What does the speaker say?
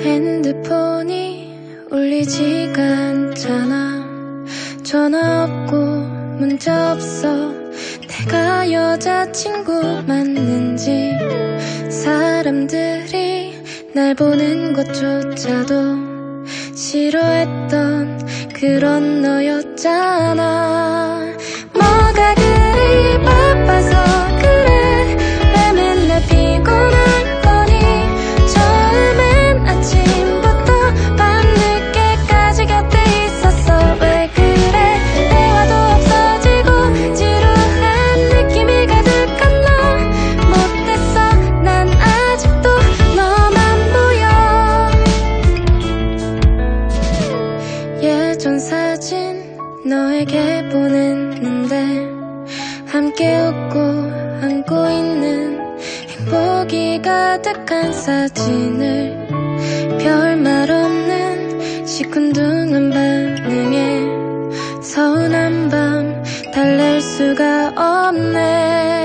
핸드폰이 울리지가 않잖아. 전화 없고 문자 없어. 내가 여자친구 맞는지 사람들이 날 보는 것조차도 싫어했던 그런 너였잖아 너에게 보냈는데 함께 웃고 안고 있는 행복이 가득한 사진을 별말 없는 시큰둥한 반응에 서운한 밤 달랠 수가 없네